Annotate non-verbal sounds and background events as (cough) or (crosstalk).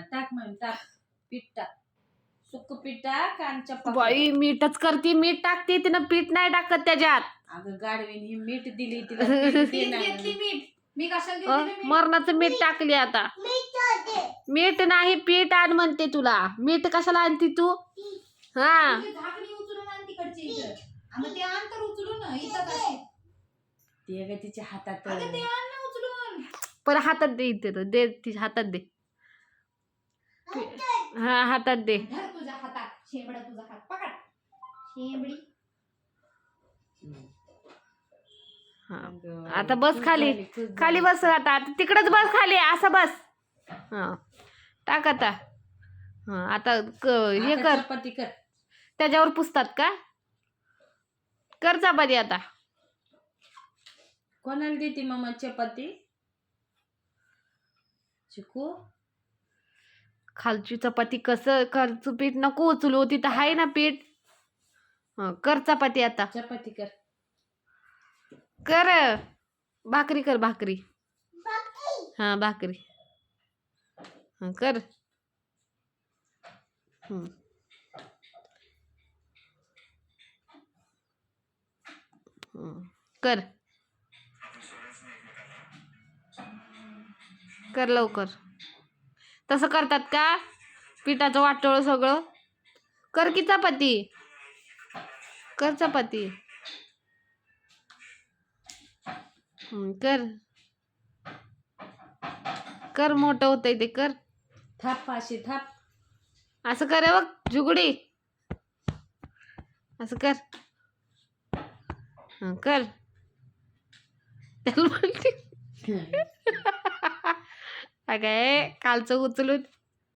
टाक टाक. पीठ टाक. सुक पीठ टाक आणि चपाती बाई मीठच करते. मीठ टाकते तिनं पीठ नाही टाकत त्याच्यात. अगं गाडवीन ही मीठ दिली तिला. (laughs) पीठ दे तीच नाही घेतली म्हणून. मीठ. मी कशाला अ, घेतली मीठ? मरणाचं मीठ टाकली आता. मीठ नाही पीठ आण म्हणते तुला. मीठ कशाला आणती तू? हा. तुझी झाकणी उचलून आण तिकडची इथं. आ, मग ते आण तर उचलून ना इथं कशी ते ग तिच्या हातात अगं ते आण ना उचलून. पर हातात दे इथे. तर. दे तिच्या हातात दे. हा हातात दे. धर तुझ्या हातात. शेंबडा तुझा हात. पकड. शेंबडी. हा. आता बस खाली. खाली. बस आता. आता तिकडच बस खाली. असं बस. हा. टाक आता. हा आता क- हे कर. चपाती कर. त्याच्यावर पुसतात का? कर चपाती आता. कोणाला देते मामा चपाती? चिकू? खालची चपाती कसं खालचं पीठ नको उचलू तिथं आहे ना पीठ. हं, कर चपाती आता. चपाती कर. कर भाकरी कर भाकरी. हा भाकरी. हा कर. हं. हं, कर. कर लवकर. तसं करतात का? पिठाचं वाटोळ सगळं. कर की चपाती. कर चपाती. कर. कर मोठं होतंय ते कर. थाप अशी थाप. असं कर बघ जुगडी असं कर. कर. त्याला म्हणते. अगं कालचं उचलून